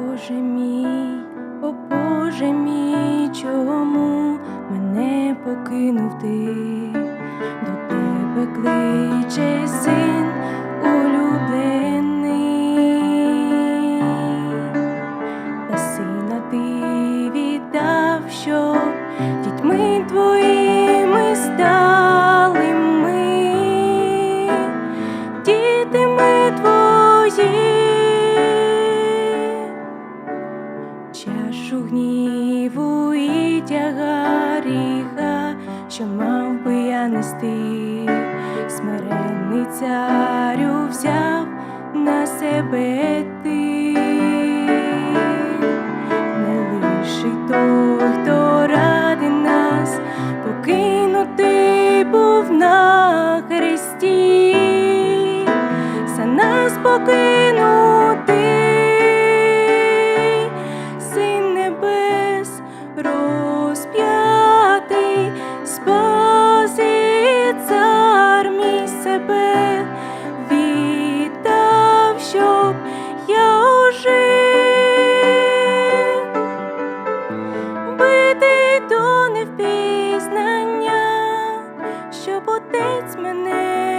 Боже чому мене покинув ти, до тебе кличе син. Чашу гніву і тягаріха, що мав би я нести, смиренний царю взяв на себе нас покинутий, син небес розп'ятий, спаси цар мій себе. Віддав, щоб я ожив. Бити до невпізнання, щоб отець мене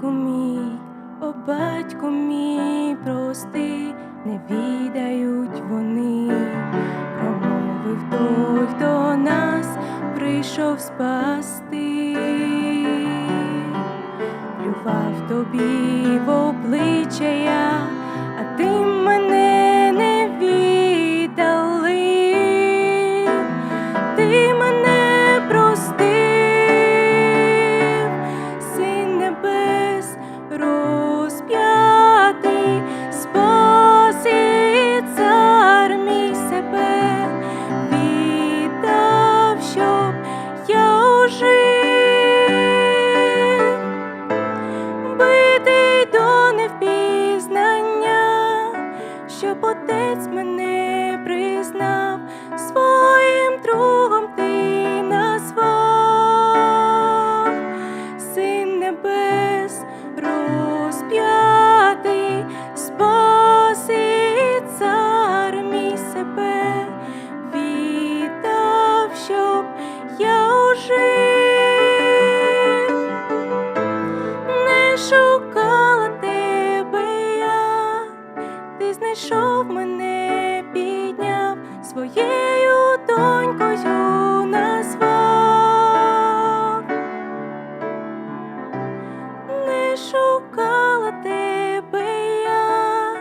Батько мій, о батько мій, прости, не відають вони, промовив той, хто нас прийшов спасти, плював тобі в обличчя я, знайшов мене, підняв своєю донькою назвав не шукала тебе я,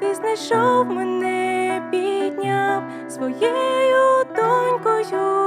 ти знайшов мене, підняв своєю донькою.